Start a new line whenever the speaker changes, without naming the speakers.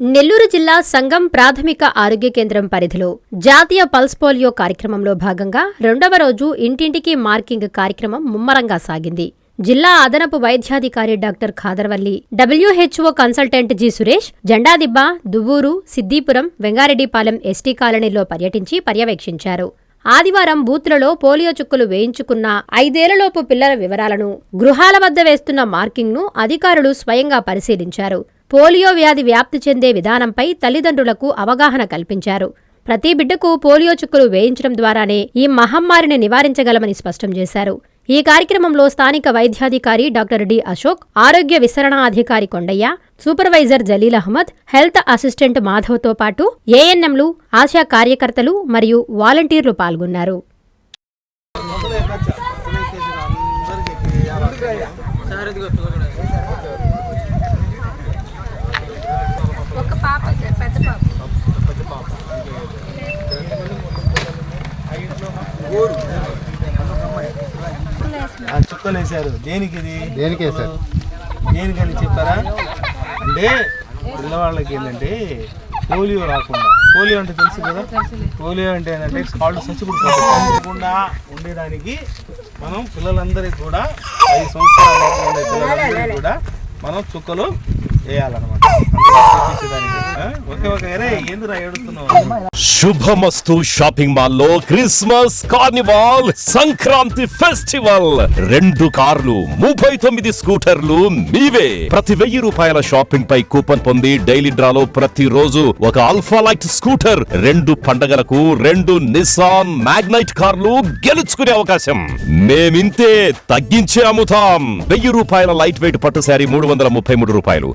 నెల్లూరు జిల్లా సంగం ప్రాథమిక ఆరోగ్య కేంద్రం పరిధిలో జాతీయ పల్స్ పోలియో కార్యక్రమంలో భాగంగా రెండవ రోజు ఇంటింటికి మార్కింగ్ కార్యక్రమం ముమ్మరంగా సాగింది. జిల్లా అదనపు వైద్యాధికారి doctor Khadarvalli WHO consultant G Suresh Jendadibba Duvvuru Siddipuram Vengareddipalem ST కాలనీలో పర్యటించి పర్యవేక్షించారు. ఆదివారం బూత్లలో పోలియో చుక్కలు వేయించుకున్న ఐదేళ్ళలోపు పిల్లల వివరాలను గృహాల వద్ద వేస్తున్న మార్కింగ్ను అధికారులు స్వయంగా పరిశీలించారు. పోలియో వ్యాధి వ్యాప్తి చెందే విధానంపై తల్లిదండ్రులకు అవగాహన కల్పించారు. ప్రతి బిడ్డకు పోలియో చుక్కలు వేయించడం ద్వారానే ఈ మహమ్మారిని నివారించగలమని స్పష్టం చేశారు. ఈ కార్యక్రమంలో స్థానిక వైద్యాధికారి డాక్టర్ డి అశోక్ ఆరోగ్య విస్తరణాధికారి Kondaiah supervisor Jalil Ahmed health assistant మాధవ్తో పాటు ఏఎన్ఎంలు ఆశా కార్యకర్తలు మరియు వాలంటీర్లు పాల్గొన్నారు.
ఆ చుక్కలు వేశారు దేనికి ఇది
దేనికే సార్
దేనికని చెప్పారా? అంటే పిల్లవాళ్ళకి ఏంటంటే పోలియో రాకుండా. పోలియో అంటే తెలుసు కదా? పోలియో అంటే ఏంటంటే కాళ్ళు చచ్చిపోకుండా ఉండేదానికి మనం పిల్లలందరికీ కూడా ఐదు సంవత్సరాల కూడా మనం చుక్కలు
శుభమస్తు షాపింగ్ మాల్లో క్రిస్మస్ కార్నివాల్ సంక్రాంతి ఫెస్టివల్. రెండు కార్లు ముప్పై తొమ్మిది స్కూటర్లు మీవే. ప్రతి వెయ్యి రూపాయల షాపింగ్ పై కూపన్ పొంది డైలీ డ్రాలో ప్రతి రోజు ఒక అల్ఫా లైట్ స్కూటర్ రెండు పండగలకు రెండు నిసాన్ మ్యాగ్నైట్ కార్లు గెలుచుకునే అవకాశం. మేమింతే తగ్గించే అమ్ముతాం. వెయ్యి రూపాయల లైట్ వెయిట్ పట్టు శారీ మూడు వందల ముప్పై మూడు రూపాయలు.